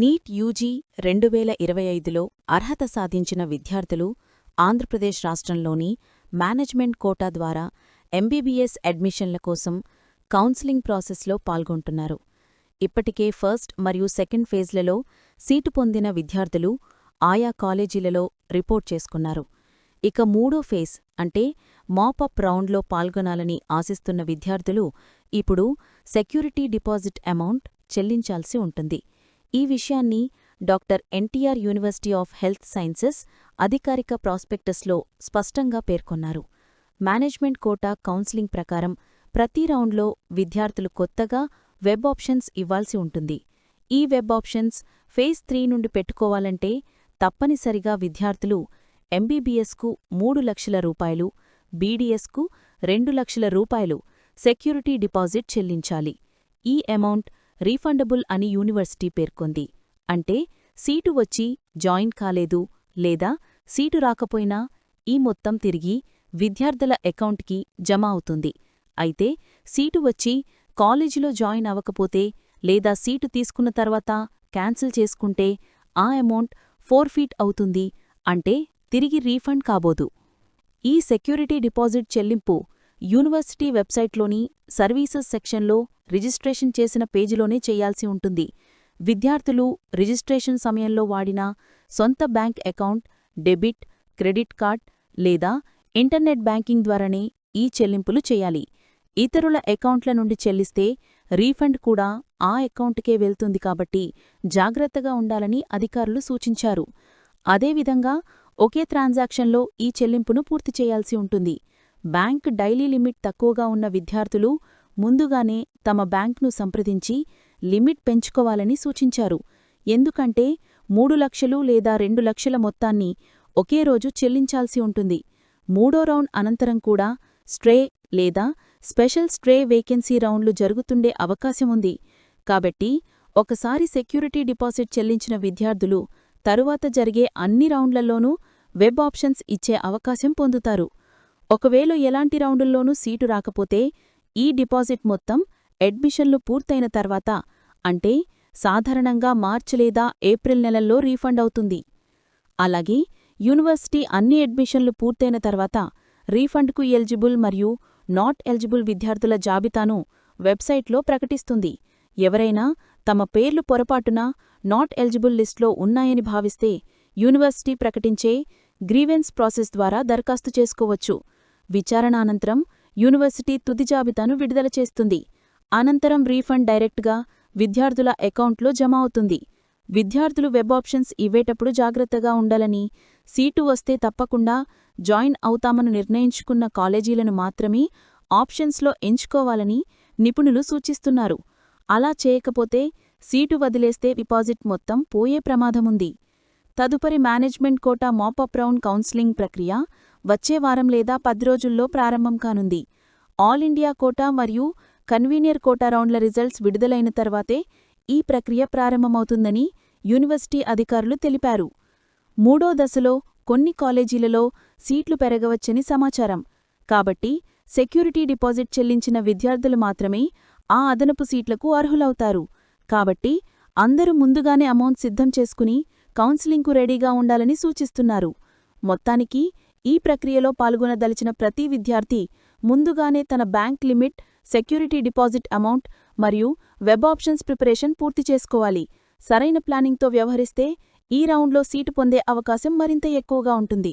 NEET UG రెండు వేల ఇరవై ఐదులో అర్హత సాధించిన విద్యార్థులు ఆంధ్రప్రదేశ్ రాష్ట్రంలోని మేనేజ్మెంట్ కోటా ద్వారా ఎంబీబీఎస్ అడ్మిషన్ల కోసం కౌన్సిలింగ్ ప్రాసెస్లో పాల్గొంటున్నారు. ఇప్పటికే ఫస్ట్ మరియు సెకండ్ ఫేజ్లలో సీటు పొందిన విద్యార్థులు ఆయా కాలేజీలలో రిపోర్ట్ చేసుకున్నారు. ఇక మూడో ఫేజ్ అంటే మాపప్ రౌండ్లో పాల్గొనాలని ఆశిస్తున్న విద్యార్థులు ఇప్పుడు సెక్యూరిటీ డిపాజిట్ అమౌంట్ చెల్లించాల్సి ఉంటుంది. ఈ విషయాన్ని doctor NTR university of health sciences అధికారిక ప్రాస్పెక్టస్లో స్పష్టంగా పేర్కొన్నారు. మేనేజ్మెంట్ కోటా కౌన్సిలింగ్ ప్రకారం ప్రతి రౌండ్లో విద్యార్థులు కొత్తగా వెబ్ ఆప్షన్స్ ఇవ్వాల్సి ఉంటుంది. ఈ వెబ్ ఆప్షన్స్ ఫేజ్ త్రీ నుండి పెట్టుకోవాలంటే తప్పనిసరిగా విద్యార్థులు ఎంబీబీఎస్కు మూడు లక్షల రూపాయలు బీడీఎస్కు రెండు లక్షల రూపాయలు సెక్యూరిటీ డిపాజిట్ చెల్లించాలి. ఈ అమౌంట్ రీఫండబుల్ అని యూనివర్సిటీ పేర్కొంది. అంటే సీటు వచ్చి జాయిన్ కాలేదు లేదా సీటు రాకపోయినా ఈ మొత్తం తిరిగి విద్యార్థుల అకౌంట్కి జమ అవుతుంది. అయితే సీటు వచ్చి కాలేజీలో జాయిన్ అవ్వకపోతే లేదా సీటు తీసుకున్న తర్వాత క్యాన్సిల్ చేసుకుంటే ఆ అమౌంట్ ఫోర్ఫీట్ అవుతుంది అంటే తిరిగి రీఫండ్ కాబోదు. ఈ సెక్యూరిటీ డిపాజిట్ చెల్లింపు యూనివర్సిటీ వెబ్సైట్లోని సర్వీసెస్ సెక్షన్లో రిజిస్ట్రేషన్ చేసిన పేజీలోనే చేయాల్సి ఉంటుంది. విద్యార్థులు రిజిస్ట్రేషన్ సమయంలో వాడిన సొంత bank account debit credit card లేదా ఇంటర్నెట్ బ్యాంకింగ్ ద్వారానే ఈ చెల్లింపులు చేయాలి. ఇతరుల అకౌంట్ల నుండి చెల్లిస్తే రీఫండ్ కూడా ఆ అకౌంట్కే వెళ్తుంది కాబట్టి జాగ్రత్తగా ఉండాలని అధికారులు సూచించారు. అదేవిధంగా ఒకే ట్రాన్సాక్షన్లో ఈ చెల్లింపును పూర్తి చేయాల్సి ఉంటుంది. బ్యాంక్ డైలీ లిమిట్ తక్కువగా ఉన్న విద్యార్థులు ముందుగానే తమ బ్యాంక్ను సంప్రదించి లిమిట్ పెంచుకోవాలని సూచించారు. ఎందుకంటే మూడు లక్షలు లేదా రెండు లక్షల మొత్తాన్ని ఒకే రోజు చెల్లించాల్సి ఉంటుంది. మూడో రౌండ్ అనంతరం కూడా స్ట్రే లేదా స్పెషల్ స్ట్రే వేకెన్సీ రౌండ్లు జరుగుతుండే అవకాశముంది కాబట్టి ఒకసారి సెక్యూరిటీ డిపాజిట్ చెల్లించిన విద్యార్థులు తరువాత జరిగే అన్ని రౌండ్లలోనూ వెబ్ ఆప్షన్స్ ఇచ్చే అవకాశం పొందుతారు. ఒకవేళ ఎలాంటి రౌండుల్లోనూ సీటు రాకపోతే ఈ డిపాజిట్ మొత్తం అడ్మిషన్లు పూర్తయిన తర్వాత అంటే సాధారణంగా మార్చి లేదా ఏప్రిల్ నెలల్లో రీఫండ్ అవుతుంది. అలాగే యూనివర్సిటీ అన్ని అడ్మిషన్లు పూర్తయిన తర్వాత రీఫండ్కు ఎలిజిబుల్ మరియు నాట్ ఎలిజిబుల్ విద్యార్థుల జాబితాను వెబ్సైట్లో ప్రకటిస్తుంది. ఎవరైనా తమ పేర్లు పొరపాటున నాట్ ఎలిజిబుల్ లిస్ట్లో ఉన్నాయని భావిస్తే యూనివర్సిటీ ప్రకటించే గ్రీవెన్స్ ప్రాసెస్ ద్వారా దరఖాస్తు చేసుకోవచ్చు. విచారణ అనంతరం యూనివర్సిటీ తుది జాబితాను విడుదల చేస్తుంది. అనంతరం రీఫండ్ డైరెక్ట్గా విద్యార్థుల అకౌంట్లో జమ అవుతుంది. విద్యార్థులు వెబ్ ఆప్షన్స్ ఇవ్వేటప్పుడు జాగ్రత్తగా ఉండాలని సీటు వస్తే తప్పకుండా జాయిన్ అవుతామని నిర్ణయించుకున్న కాలేజీలను మాత్రమే ఆప్షన్స్లో ఎంచుకోవాలని నిపుణులు సూచిస్తున్నారు. అలా చేయకపోతే సీటు వదిలేస్తే డిపాజిట్ మొత్తం పోయే ప్రమాదముంది. తదుపరి management quota mop up round counselling ప్రక్రియ వచ్చే వారం లేదా పది రోజుల్లో ప్రారంభం కానుంది. ఆల్ ఇండియా కోటా మరియు కన్వీనియర్ కోటా రౌండ్ల రిజల్ట్స్ విడుదలైన తర్వాతే ఈ ప్రక్రియ ప్రారంభమవుతుందని యూనివర్సిటీ అధికారులు తెలిపారు. మూడో దశలో కొన్ని కాలేజీలలో సీట్లు పెరగవచ్చని సమాచారం. కాబట్టి సెక్యూరిటీ డిపాజిట్ చెల్లించిన విద్యార్థులు మాత్రమే ఆ అదనపు సీట్లకు అర్హులవుతారు. కాబట్టి అందరూ ముందుగానే అమౌంట్ సిద్ధం చేసుకుని కౌన్సిలింగ్కు రెడీగా ఉండాలని సూచిస్తున్నారు. మొత్తానికి ఈ ప్రక్రియలో పాల్గొనదలిచిన ప్రతి విద్యార్థి ముందుగానే తన bank limit security deposit amount మరియు వెబ్ ఆప్షన్స్ ప్రిపరేషన్ పూర్తి చేసుకోవాలి. సరైన ప్లానింగ్తో వ్యవహరిస్తే ఈ రౌండ్లో సీటు పొందే అవకాశం మరింత ఎక్కువగా ఉంటుంది.